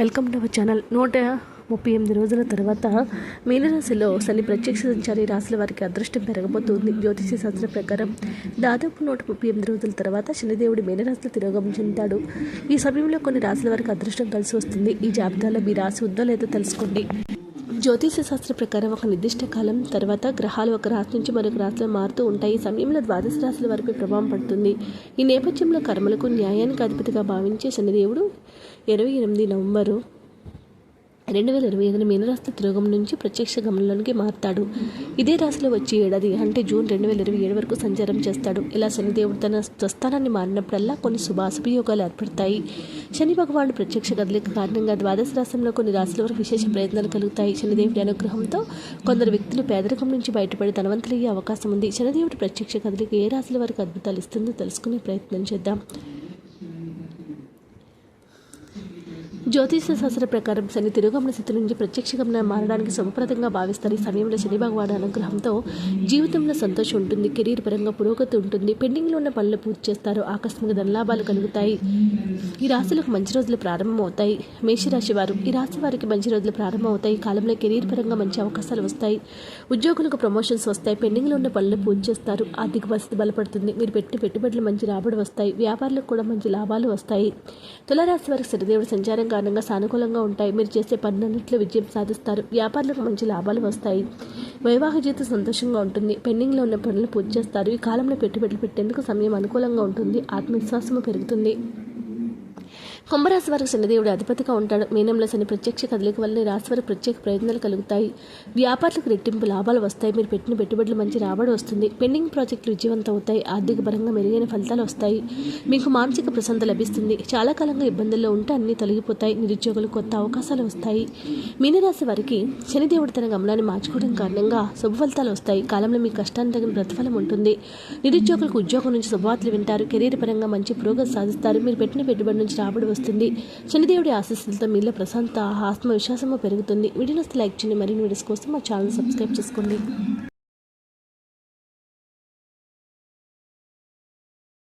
Welcome to our channel. నూట ముప్పై ఎనిమిది రోజుల తర్వాత మీనరాశిలో శని ప్రత్యక్ష సంచారి రాశుల వారికి అదృష్టం పెరగబోతుంది. జ్యోతిష శాస్త్ర ప్రకారం దాదాపు నూట ముప్పై ఎనిమిది రోజుల తర్వాత శనిదేవుడు మీనరాశిలో తిరోగమనం చెందుతాడు. ఈ సమయంలో కొన్ని రాశుల వారికి అదృష్టం కలిసి వస్తుంది. ఈ జాబితాలో మీ రాశి ఉందో లేదో తెలుసుకోండి. జ్యోతిష శాస్త్ర ప్రకారం ఒక నిర్దిష్ట కాలం తర్వాత గ్రహాలు ఒక రాశి నుంచి మరొక రాశిలో మారుతూ ఉంటాయి. ఈ సమయంలో ద్వాదశ రాశుల వరకు ప్రభావం పడుతుంది. ఈ నేపథ్యంలో కర్మలకు న్యాయానికి అధిపతిగా భావించే శనిదేవుడు ఇరవై ఎనిమిది నవంబరు రెండు వేల ఇరవై ఐదున మీనరాశి తిరోగం నుంచి ప్రత్యక్ష గమనంలోనికి మారుతాడు. ఇదే రాశిలో వచ్చే ఏడాది అంటే జూన్ రెండు వేల ఇరవై ఏడు వరకు సంచారం చేస్తాడు. ఇలా శనిదేవుడు తన స్వస్థానాన్ని మారినప్పుడల్లా కొన్ని శుభాశుభయోగాలు ఏర్పడతాయి. శని భగవానుడు ప్రత్యక్ష కదలిక కారణంగా ద్వాదశ రాశంలో కొన్ని రాశుల వరకు విశేష ప్రయత్నాలు కలుగుతాయి. శనిదేవుడి అనుగ్రహంతో కొందరు వ్యక్తులు పేదరికం నుంచి బయటపడి ధనవంతులయ్యే అవకాశం ఉంది. శనిదేవుడి ప్రత్యక్ష కదలిక ఏ రాశుల వరకు అద్భుతాలు ఇస్తుందో తెలుసుకునే ప్రయత్నం చేద్దాం. జ్యోతిష శాస్త్ర ప్రకారం శని తిరుగమన స్థితి నుంచి ప్రత్యక్ష మారడానికి శుభప్రదంగా భావిస్తారు. ఈ సమయంలో శని భగవాన్ అనుగ్రహంతో జీవితంలో సంతోషం ఉంటుంది కెరీర్ పరంగా పురోగతి ఉంటుంది పెండింగ్లో ఉన్న పనులు పూర్తి చేస్తారు ఆకస్మిక ధనలాభాలు కలుగుతాయి. ఈ రాశులకు మంచి రోజులు ప్రారంభమవుతాయి. మేషరాశి వారు ఈ రాశి వారికి మంచి రోజులు ప్రారంభమవుతాయి. ఈ కాలంలో కెరీర్ పరంగా మంచి అవకాశాలు వస్తాయి. ఉద్యోగులకు ప్రమోషన్స్ వస్తాయి. పెండింగ్లో ఉన్న పనులు పూర్తి చేస్తారు. ఆర్థిక పరిస్థితి బలపడుతుంది. మీరు పెట్టిన పెట్టుబడులు మంచి రాబడి వస్తాయి. వ్యాపారులకు కూడా మంచి లాభాలు వస్తాయి. తులారాశి వారికి శనిదేవుడు సంచారంగా కారణంగా సానుకూలంగా ఉంటాయి. మీరు చేసే పనులన్నింటిలో విజయం సాధిస్తారు. వ్యాపారులకు మంచి లాభాలు వస్తాయి. వైవాహిక జీవితం సంతోషంగా ఉంటుంది. పెండింగ్లో ఉన్న పనులు పూర్తి చేస్తారు. ఈ కాలంలో పెట్టుబడులు పెట్టేందుకు సమయం అనుకూలంగా ఉంటుంది. ఆత్మవిశ్వాసము పెరుగుతుంది. కుంభరాశి వారికి శనిదేవుడు అధిపతిగా ఉంటాడు. మీనంలో శని ప్రత్యక్ష కదలిక వల్ల రాశి వారికి ప్రత్యేక ప్రయోజనాలు కలుగుతాయి. వ్యాపారులకు రెట్టింపు లాభాలు వస్తాయి. మీరు పెట్టిన పెట్టుబడులు మంచి రాబడి వస్తుంది. పెండింగ్ ప్రాజెక్టులు విజయవంతం అవుతాయి. ఆర్థిక పరంగా మెరుగైన ఫలితాలు వస్తాయి. మీకు మానసిక ప్రశాంతత లభిస్తుంది. చాలా కాలంగా ఇబ్బందుల్లో ఉంటే అన్నీ తొలగిపోతాయి. నిరుద్యోగులు కొత్త అవకాశాలు వస్తాయి. మీనరాశి వారికి శనిదేవుడు తన గమనాన్ని మార్చుకోవడం కారణంగా శుభ ఫలితాలు వస్తాయి. కాలంలో మీ కష్టాన్ని తగిన ప్రతిఫలం ఉంటుంది. నిరుద్యోగులకు ఉద్యోగం నుంచి శుభవార్తలు వింటారు. కెరీర్ పరంగా మంచి పురోగతి సాధిస్తారు. మీరు పెట్టిన పెట్టుబడి నుంచి రాబడి వస్తుంది. శనిదేవుడి ఆశీస్సులతో మీలో ప్రశాంత ఆత్మవిశ్వాసము పెరుగుతుంది. వీడియోస్ లైక్ చేయండి. మరిన్ని వీడియోస్ కోసం మా ఛానల్ సబ్స్క్రైబ్ చేసుకోండి.